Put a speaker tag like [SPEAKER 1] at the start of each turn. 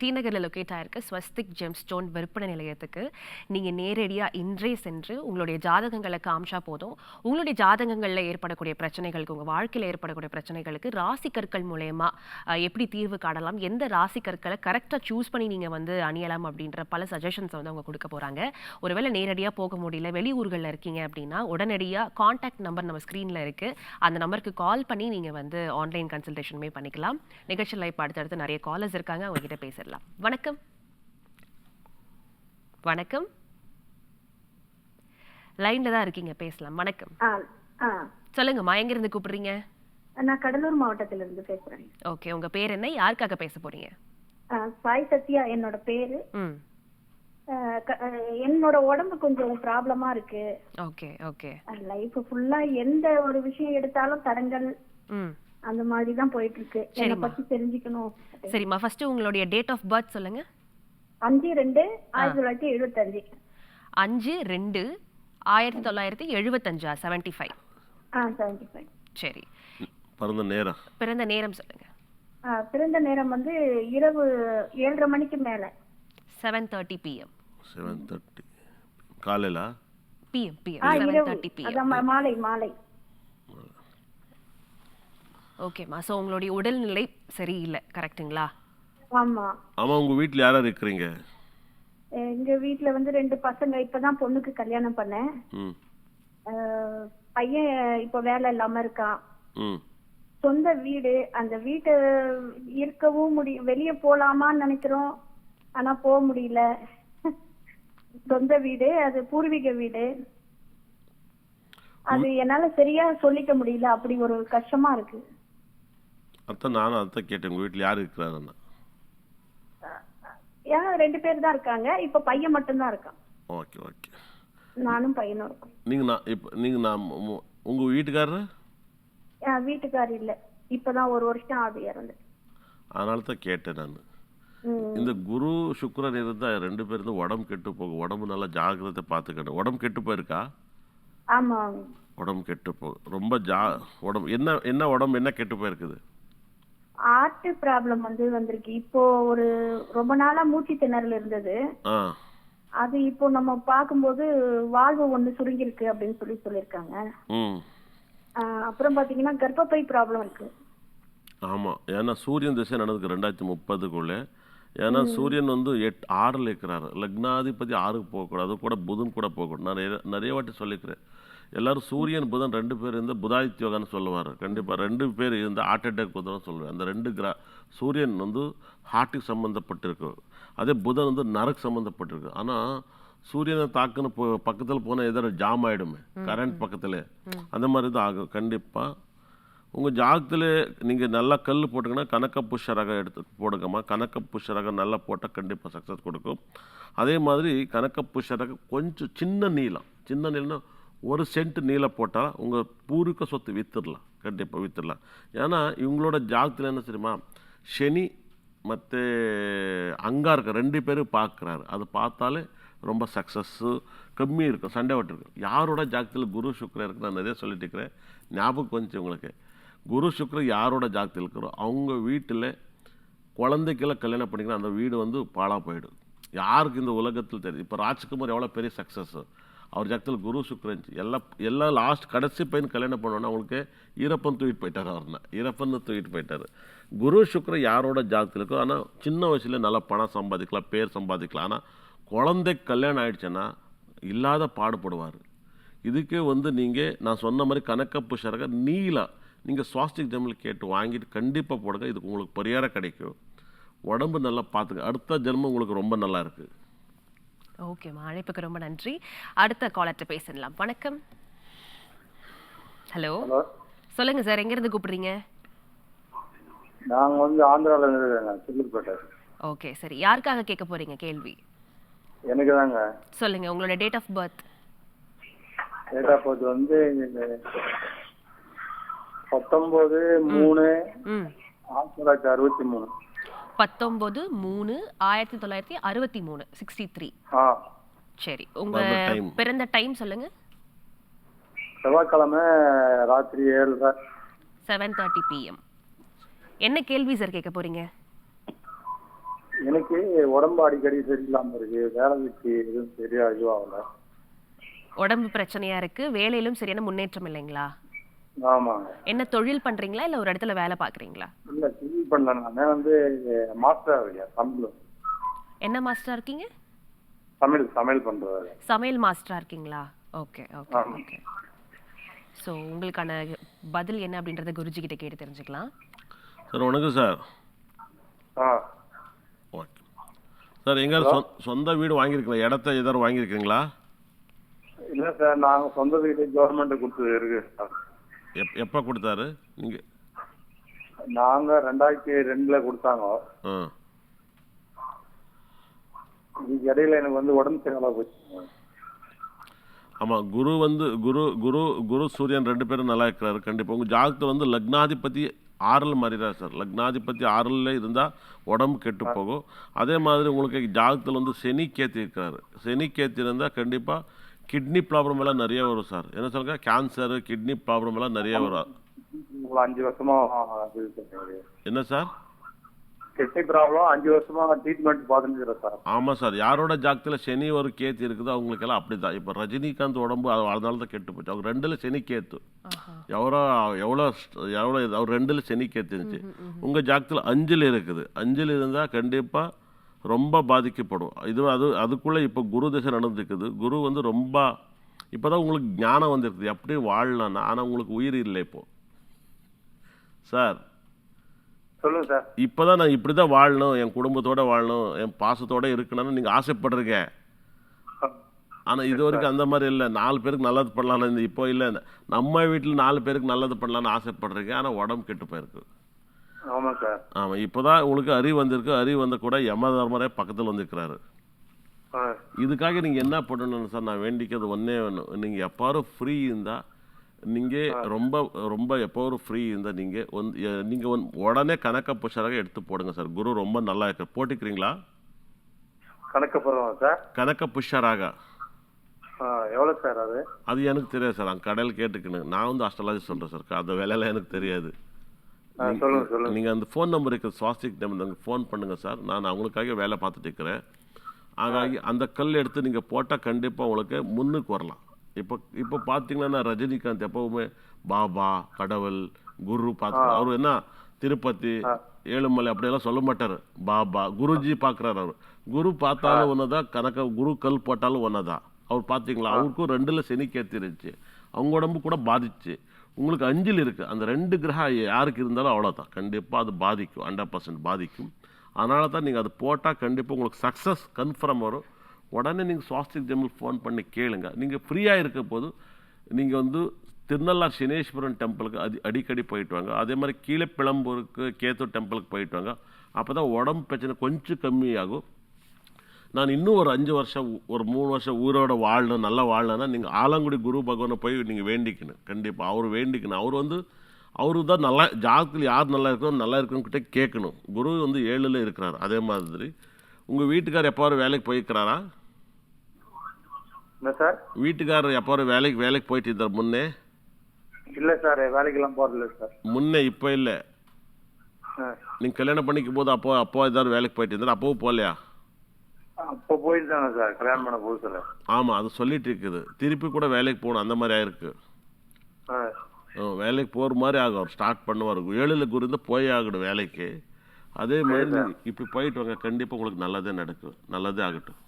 [SPEAKER 1] D நகரில் locate ஆயிருக்க. Swastik GeM stone விற்பனை நிலையத்துக்கு. நீங்கள் நேரடியாக இன்றே சென்று உங்களுடைய ஜாதகங்களை காமிச்சா போதும். உங்களுடைய ஜாதகங்களில் ஏற்படக்கூடிய பிரச்சனைகளுக்கு உங்கள் வாழ்க்கையில் ஏற்படக்கூடிய பிரச்சனைகளுக்கு ராசி கற்கள் மூலயமா எப்படி தீர்வு காணலாம்? எந்த ராசி கற்களை கரெக்டாக சூஸ் பண்ணி நீங்கள் வந்து அணியலாம் அப்படின்ற பல சஜஷன்ஸ் வந்து அவங்க கொடுக்க போகிறாங்க ஒருவேளை நேரடியாக போக முடியல வெளியூர்களில் இருக்கீங்க அப்படின்னா உடனடியாக காண்டாக்ட் நம்பர் நம்ம ஸ்க்ரீனில் இருக்குது அந்த நம்பருக்கு கால் பண்ணி நீங்கள் வந்து ஆன்லைன் கன்சல்டேஷனுமே பண்ணிக்கலாம். நிகழ்ச்சியில் இப்போ அடுத்தடுத்து நிறைய காலர்ஸ் இருக்காங்க. அவங்ககிட்ட பேச பேசிடலாம் வணக்கம். வணக்கம். லைன்ல தான் இருக்கீங்க பேசலாம். வணக்கம். சொல்லுங்கம்மா எங்கிருந்து கூப்பிடுறீங்க?
[SPEAKER 2] நான் கடலூர் மாவட்டத்துல இருந்து பேசுறேன்.
[SPEAKER 1] ஓகே உங்க பேர் என்ன? யாருக்காக பேச போறீங்க?
[SPEAKER 2] சாய் சத்யா என்னோட பேரு. என்னோட உடம்பு கொஞ்சம் ப்ராப்ளமா இருக்கு.
[SPEAKER 1] Okay okay.
[SPEAKER 2] லைஃப் ஃபுல்லா எந்த ஒரு விஷயம் எடுத்தாலும் தடங்கள் அந்த மாதிரி தான் போயிட்டு இருக்கு என்னை. பத்தி தெரிஞ்சுக்கணும்.
[SPEAKER 1] சரிம்மா ஃபர்ஸ்ட் உங்களுடைய டேட் ஆஃப் பர்த் சொல்லுங்க.
[SPEAKER 2] அஞ்சு ரெண்டு ஆயிரத்தி தொள்ளாயிரத்தி எழுபத்தஞ்சு
[SPEAKER 1] அஞ்சு ரெண்டு ஆயிரத்தி தொள்ளாயிரத்தி எழுபத்தஞ்சா செவன்டி ஃபைவ்
[SPEAKER 2] ஆ செவன்டி ஃபைவ்
[SPEAKER 1] சரி.
[SPEAKER 3] பிறந்த நேரம்.
[SPEAKER 1] பிறந்த நேரம் சொல்லுங்க.
[SPEAKER 2] பிறந்த நேரம் வந்து இரவு ஏழரை மணிக்கு மேல.
[SPEAKER 1] Seven thirty PM
[SPEAKER 3] seven thirty காலையில்?
[SPEAKER 1] PM PM seven thirty PM
[SPEAKER 2] மாலை மாலை.
[SPEAKER 1] ஓகேம்மா ஸோ உங்களுடைய உடல்நிலை சரியில்லை. கரெக்ட்டுங்களா
[SPEAKER 2] ஆமா.
[SPEAKER 3] ஆமாம் உங்கள் வீட்டில் யார் இருக்கிறீங்க?
[SPEAKER 2] எங்க வீட்ல வந்து ரெண்டு பசங்க. இப்பதான் பொண்ணுக்கு கல்யாணம் பண்ணேன்.
[SPEAKER 3] ம்.
[SPEAKER 2] பையன் இப்ப வேலை இல்லாம இருக்கான்.
[SPEAKER 3] ம்.
[SPEAKER 2] சொந்த வீடு. அந்த வீட்டை இருக்கவும் முடியும் வெளிய போலாமான்னு நினைக்கிறோம். ஆனா போக முடியல. சொந்த வீடு. அது பூர்வீக வீடு. அது என்னால சரியா சொல்லிக்க முடியல. அப்படி ஒரு கஷ்டமா இருக்கு.
[SPEAKER 3] அதான் நானும் அதான் கேட்டேன் உங்கள் வீட்டில் யார் இருக்கிறாருன்னு
[SPEAKER 2] ரெண்டு பேர் தான் இருக்காங்க. இப்ப பையன் மட்டும்தான் இருக்கான்.
[SPEAKER 3] Okay okay.
[SPEAKER 2] நானும் பையனும் இருக்கோம்.
[SPEAKER 3] நீங்கள் நான் இப்போ நீங்கள் நான் உங்கள் வீட்டுக்காரரு?
[SPEAKER 2] என் வீட்டுக்கார் இல்ல. இப்பதான் ஒரு வருஷம் ஆகுது இறந்து.
[SPEAKER 3] அதனால தான் கேட்டேன் நான். இந்த குரு சுக்கிரன் இருந்தால் ரெண்டு பேரும் உடம்பு கெட்டு போகும் உடம்பு நல்லா ஜாக்கிரதை பார்த்துக்கணும். உடம்பு கெட்டு போயிருக்கா?
[SPEAKER 2] ஆமா
[SPEAKER 3] உடம்பு கெட்டு போகும் ரொம்ப ஜா உடம்பு என்ன என்ன உடம்பு என்ன கெட்டு போயிருக்குது?
[SPEAKER 2] ஆர்ட் ப்ராப்ளம் வந்து வந்திருக்கு. இப்போ ஒரு ரொம்ப நாளா மூச்சு திணறல் இருந்தது. அது இப்போ நம்ம பார்க்கும்போது வாழ்வு ஒண்ணு சுருங்கிருக்கு அப்படின்னு சொல்லி சொல்லியிருக்காங்க. அப்புறம் பாத்தீங்கன்னா கர்ப்பப்பை ப்ராப்ளம் இருக்கு.
[SPEAKER 3] ஆமாம் ஏன்னா சூரியன் திசை நடந்துக்கு ரெண்டாயிரத்தி முப்பதுக்குள்ளே. ஏன்னா சூரியன் வந்து எட் ஆறில் இருக்கிறாரு. லக்னாதிபதி ஆறுக்கு போகக்கூடாது. அது கூட புதன் கூட போகக்கூடாது. நான் நிறைய நிறைய வாட்டி சொல்லிக்கிறேன். எல்லாரும் சூரியன் புதன் ரெண்டு பேர் இருந்தால் புதாதித்ய யோகான்னு சொல்லுவார். கண்டிப்பாக ரெண்டு பேர் இருந்தால் ஹார்ட் அட்டாக் புதன் சொல்லுவேன். அந்த ரெண்டு கிரா சூரியன் வந்து ஹார்ட்டுக்கு சம்மந்தப்பட்டிருக்கு அதே புதன் வந்து நரக்கு சம்மந்தப்பட்டிருக்கு ஆனால் சூரியனை தாக்குன்னு போ பக்கத்தில் போனால் எதாவது ஜாம் ஆகிடுமே கரண்ட் பக்கத்தில். அந்த மாதிரி தான் ஆகும். கண்டிப்பாக உங்கள் ஜாகத்தில் நீங்கள் நல்லா கல் போட்டிங்கன்னா கணக்க புஷ ரகம் எடுத்து போடுங்கம்மா. கணக்க புஷ ரகம் நல்லா போட்டால் கண்டிப்பாக சக்ஸஸ் கொடுக்கும். அதே மாதிரி கணக்க புஷ கொஞ்சம் சின்ன நீளம். சின்ன நீளம்னா ஒரு சென்ட் நீளம் போட்டால் உங்கள் பூர்வீக சொத்து விற்றுடலாம் கண்டிப்பாக விற்றுடலாம் ஏன்னா இவங்களோட ஜாகத்தில் என்ன தெரியுமா? சனி மற்ற அங்கார்க்க ரெண்டு பேரும் பார்க்குறாரு அது பார்த்தாலே ரொம்ப சக்ஸஸ்ஸு கம்மி இருக்கும். சண்டை ஓட்டு இருக்கும் யாரோட ஜாகத்தில் குரு சுக்கரன் இருக்கு நான் நிறைய சொல்லிட்டு இருக்கிறேன். ஞாபகம் கொஞ்சம் உங்களுக்கு. குரு சுக்கரன் யாரோட ஜாக்கத்தில் இருக்கிறோ அவங்க வீட்டில் குழந்தைக்கெல்லாம் கல்யாணம் பண்ணிக்கலாம் அந்த வீடு வந்து பாழாக போயிடும். யாருக்கு இந்த உலகத்தில் தெரியும்? இப்போ ராஜ்குமார் எவ்வளோ பெரிய சக்ஸஸ் அவர் ஜாக்கத்தில் குரு சுக்கரன் எல்லாம் எல்லாம் லாஸ்ட் கடைசி பையன் கல்யாணம் பண்ணோன்னா அவங்களுக்கு ஈரப்பன் தூக்கிட்டு போயிட்டார் அவர்னா ஈரப்பன் தூக்கிட்டு போயிட்டார். குரு சுக்கரன் யாரோட ஜாக்கத்தில் இருக்கோ ஆனால் சின்ன வயசுல நல்லா பணம் சம்பாதிக்கலாம் பேர் சம்பாதிக்கலாம். ஆனால் குழந்தை கல்யாணம் ஆயிடுச்சுன்னா இல்லாத பாடுபடுவார். இதுக்கே வந்து நீங்கள் நான் சொன்ன மாதிரி கணக்கப்பு சரக நீலா நீங்கள் சுவாஸ்டிக் ஜெம்மில் கேட்டு வாங்கிட்டு கண்டிப்பாக போடுங்க. இதுக்கு உங்களுக்கு பரிகாரம் கிடைக்கும். உடம்பு நல்லா பார்த்துக்க அடுத்த ஜென்மம் உங்களுக்கு ரொம்ப நல்லா இருக்குது
[SPEAKER 1] ஓகேம்மா அழைப்புக்கு ரொம்ப நன்றி. அடுத்த காலர்கிட்ட பேசிடலாம் வணக்கம். ஹலோ சொல்லுங்க சார் எங்கேருந்து கூப்பிடுறீங்க?
[SPEAKER 4] நாங்க வந்து ஆந்திரால இருந்து சில்லூர்பேட்டை
[SPEAKER 1] ஓகே சரி. யாருக்காக கேட்க போறீங்க? கேள்வி.
[SPEAKER 4] எனக்கு தாங்க.
[SPEAKER 1] சொல்லுங்க உங்களோட date of birth
[SPEAKER 4] date of birth வந்து பத்தொன்பது மூணு ஆயிரத்தி தொள்ளாயிரத்தி அறுபத்தி மூணு.
[SPEAKER 1] பத்தொன்பது மூணு ஆயிரத்தி தொள்ளாயிரத்தி அறுபத்தி மூணு சிக்ஸ்டி த்ரீ
[SPEAKER 4] ஆ.
[SPEAKER 1] சரி உங்க
[SPEAKER 3] பிறந்த
[SPEAKER 1] டைம் சொல்லுங்க.
[SPEAKER 4] செவ்வாய்க்கிழமை ராத்திரி ஏழரை.
[SPEAKER 1] செவன் தேர்ட்டி பிஎம் என்ன கேள்வி சார் கேட்க போறீங்க?
[SPEAKER 4] எனக்கு உடம்பு அடிக்கடி சரியில்லாம இருக்கு. வேலைக்கு எதுவும் சரியா இதுவாகல.
[SPEAKER 1] உடம்பு பிரச்சனையா இருக்கு. வேலையிலும் சரியான முன்னேற்றம் இல்லைங்களா? என்ன தொழில் பண்றீங்களா? இல்ல ஒரு இடத்துல வேலை பாக்குறீங்களா
[SPEAKER 4] இல்ல ஃபீல் பண்ணல. நான் வந்து மாஸ்டர் தமிழ்.
[SPEAKER 1] என்ன மாஸ்டரா இருக்கீங்க?
[SPEAKER 4] தமிழ் சமையல் பண்றாரு
[SPEAKER 1] சமையல் மாஸ்டரா இருக்கீங்களா? Okay okay. ஓகே. ஸோ உங்களுக்கான பதில் என்ன அப்படின்றத குருஜி கிட்ட கேட்டு தெரிஞ்சுக்கலாம்.
[SPEAKER 3] சார் வணக்கம் சார்.
[SPEAKER 4] ஆ.
[SPEAKER 3] ஓகே. சார் சொ சொந்த வீடு வாங்கியிருக்கீங்களா? இடத்த ஏதாவது வாங்கியிருக்கீங்களா?
[SPEAKER 4] இல்ல சார் நாங்க சொந்த வீடு கவர்மெண்ட் கொடுத்தது இருக்கு. சார்
[SPEAKER 3] எப் எப்போ கொடுத்தாரு? நீங்கள்
[SPEAKER 4] நாங்க ரெண்டாயிரத்தி ரெண்டுல கொடுத்தாங்க.
[SPEAKER 3] ஆ.
[SPEAKER 4] இதுக்கு இடையில எனக்கு வந்து உடம்பு சரியில்லாம போச்சுங்க
[SPEAKER 3] ஆமாம் குரு வந்து குரு குரு குரு சூரியன் ரெண்டு பேரும் நல்லா இருக்கிறாரு. கண்டிப்பாக உங்கள் ஜாதகத்தில் வந்து லக்னாதிபதி ஆறில் மாறிடார் சார். லக்னாதிபதி ஆறில் இருந்தால் உடம்பு கெட்டு போகும். அதே மாதிரி உங்களுக்கு ஜாதகத்தில் வந்து சனி கேத்தி இருக்கிறாரு. சனி கேத்தி இருந்தால் கண்டிப்பாக கிட்னி ப்ராப்ளம் எல்லாம் நிறைய வரும் சார் என்ன சொல்லுங்க? கேன்சரு கிட்னி ப்ராப்ளம் எல்லாம் நிறைய வரும்.
[SPEAKER 4] அஞ்சு வருஷமா
[SPEAKER 3] என்ன சார்
[SPEAKER 4] கிட்னி ப்ராப்ளம் அஞ்சு வருஷமா ட்ரீட்மெண்ட் பார்த்துட்டு இருக்கிறேன் சார்
[SPEAKER 3] ஆமாம் சார் யாரோட ஜாதகத்தில் சனி ஒரு கேத்து இருக்குதோ அவங்களுக்கெல்லாம் அப்படி தான் இப்போ ரஜினிகாந்த் உடம்பு அது அதனால தான் கெட்டு போச்சு. அவங்க ரெண்டில் சனி கேத்து. எவ்வளோ எவ்வளோ எவ்வளோ அவர் ரெண்டில் சனி கேத்து இருந்துச்சு உங்கள் ஜாதகத்தில் அஞ்சில் இருக்குது. அஞ்சில் இருந்தால் கண்டிப்பாக ரொம்ப பாதிக்கப்படும். இது அது அதுக்குள்ளே இப்போ குரு திசை நடந்துருக்குது குரு வந்து ரொம்ப இப்போ தான் உங்களுக்கு ஞானம் வந்திருக்குது. எப்படி வாழலாம்னா ஆனால் உங்களுக்கு உயிர் இல்லை இப்போ. சார்.
[SPEAKER 4] சொல்லுங்க சார்.
[SPEAKER 3] இப்போ தான் நான் இப்படி தான் வாழணும். என் குடும்பத்தோட வாழணும். என் பாசத்தோட இருக்கணும்னு நீங்கள் ஆசைப்படுறீங்க ஆனால் இது வரைக்கும் அந்த மாதிரி இல்லை. நாலு பேருக்கு நல்லது பண்ணலாம்னு இந்த இப்போ இல்லை. நம்ம வீட்டில் நாலு பேருக்கு நல்லது பண்ணலாம்னு ஆசைப்படுறீங்க ஆனால் உடம்பு கெட்டு போயிருக்கு.
[SPEAKER 4] ஆமா சார்.
[SPEAKER 3] ஆமாம் இப்போ தான் உங்களுக்கு அறிவு வந்திருக்கு. அறிவு வந்த கூட யம தர்மரே பக்கத்தில் வந்திருக்கிறாரு. இதுக்காக நீங்கள் என்ன பண்ணணும்னு சார்? நான் வேண்டிக்கிறது ஒன்றே வேணும் நீங்கள் எப்பாரும் ஃப்ரீ இருந்தால் நீங்கள் ரொம்ப ரொம்ப எப்போவும் ஃப்ரீ இருந்தால் நீங்கள் வந்து நீங்கள் வந்து உடனே கணக்க புஷராக எடுத்து போடுங்க சார். குரு ரொம்ப நல்லா இருக்கு போட்டுக்கிறீங்களா?
[SPEAKER 4] கணக்கு போடுறோம் சார்?
[SPEAKER 3] கணக்க புஷராக.
[SPEAKER 4] எவ்வளோ சார் அது?
[SPEAKER 3] அது எனக்கு தெரியாது சார். அங்கே கடையில் கேட்டுக்கணும். நான் வந்து அஸ்ட்ராலஜி சொல்கிறேன் சார். அந்த வேலையெல்லாம் எனக்கு தெரியாது.
[SPEAKER 4] சொல்லுங்க சொல்லுங்க.
[SPEAKER 3] நீங்கள் அந்த ஃபோன் நம்பர் இருக்குது சுவாஸ்டிக் நம்பர் ஃபோன் பண்ணுங்கள் சார் நான் அவங்களுக்காக வேலை பார்த்துட்டு இருக்கிறேன். ஆகாகி அந்த கல் எடுத்து நீங்கள் போட்டால் கண்டிப்பாக உங்களுக்கு முன்னுக்கு வரலாம். இப்போ இப்போ பார்த்தீங்கன்னா ரஜினிகாந்த் எப்பவுமே பாபா கடவுள் குரு பார்த்து அவர் என்ன? திருப்பதி ஏழுமலை அப்படியெல்லாம் சொல்ல மாட்டார். பாபா குருஜி பார்க்குறாரு அவர். குரு பார்த்தாலும் ஒன்று கணக்க குரு கல் போட்டாலும் ஒன்று தான் அவர் பார்த்தீங்களா அவருக்கும் ரெண்டில் சனி கேத்திருச்சு அவங்க உடம்பு கூட பாதிச்சு. உங்களுக்கு அஞ்சில் இருக்குது அந்த ரெண்டு கிரகம் யாருக்கு இருந்தாலும் அவ்வளோதான் கண்டிப்பாக அது பாதிக்கும். ஹண்ட்ரட் பர்சன்ட் பாதிக்கும். அதனால தான் நீங்கள் அது போட்டால் கண்டிப்பாக உங்களுக்கு சக்ஸஸ் கன்ஃபார்ம் வரும். உடனே நீங்கள் சுவாஸ்திக் ஜெமில் ஃபோன் பண்ணி கேளுங்க. நீங்கள் ஃப்ரீயாக இருக்க போது நீங்கள் வந்து திருநள்ளார் சனீஸ்வரன் டெம்பிளுக்கு அது அடிக்கடி போயிட்டு வாங்க. அதே மாதிரி கீழே பிளம்பூருக்கு கேத்தூர் டெம்பிளுக்கு போயிட்டு வாங்க. அப்போ தான் உடம்பு பிரச்சனை கொஞ்சம் கம்மியாகும். நான் இன்னும் ஒரு அஞ்சு வருஷம் ஒரு மூணு வருஷம் ஊரோட வாழணும் நல்லா வாழணும்னா நீங்கள் ஆலங்குடி குரு பகவானை போய் நீங்கள் வேண்டிக்கணும். கண்டிப்பாக அவர் வேண்டிக்கணும். அவர் வந்து அவரு தான் நல்லா ஜாதகத்தில் யார் நல்லா இருக்கணும் நல்லா இருக்கணும் கிட்ட கேட்கணும். குரு வந்து ஏழில் இருக்கிறார் அதே மாதிரி. உங்கள் வீட்டுக்கார் எப்போ வேலைக்கு போயிருக்கிறாரா?
[SPEAKER 4] என்ன சார்?
[SPEAKER 3] வீட்டுக்காரர் எப்போ வேலைக்கு வேலைக்கு போயிட்டு இருந்தார் முன்னே?
[SPEAKER 4] இல்ல சார் வேலைக்கெல்லாம் போறதில்ல சார்.
[SPEAKER 3] முன்னே இப்போ இல்லை. நீங்கள் கல்யாணம் பண்ணிக்கும் போது அப்போ அப்போ ஏதாவது வேலைக்கு போயிட்டு இருந்தார்? அப்போவும் போகலையா?
[SPEAKER 4] அப்போ போயிருந்தாங்க சார் கல்யாணம் பண்ண புதுசுல?
[SPEAKER 3] ஆமாம் அது சொல்லிட்டு இருக்குது. திருப்பி கூட வேலைக்கு போகணும் அந்த மாதிரி ஆயிருக்கு. வேலைக்கு போகிற மாதிரி ஆகும். ஸ்டார்ட் பண்ணுவார். ஏழில் குரு இருந்தால் போய் ஆகணும் வேலைக்கு. அதே மாதிரி இப்படி போயிட்டு வாங்க. கண்டிப்பாக உங்களுக்கு நல்லதே நடக்கும். நல்லதே ஆகட்டும்.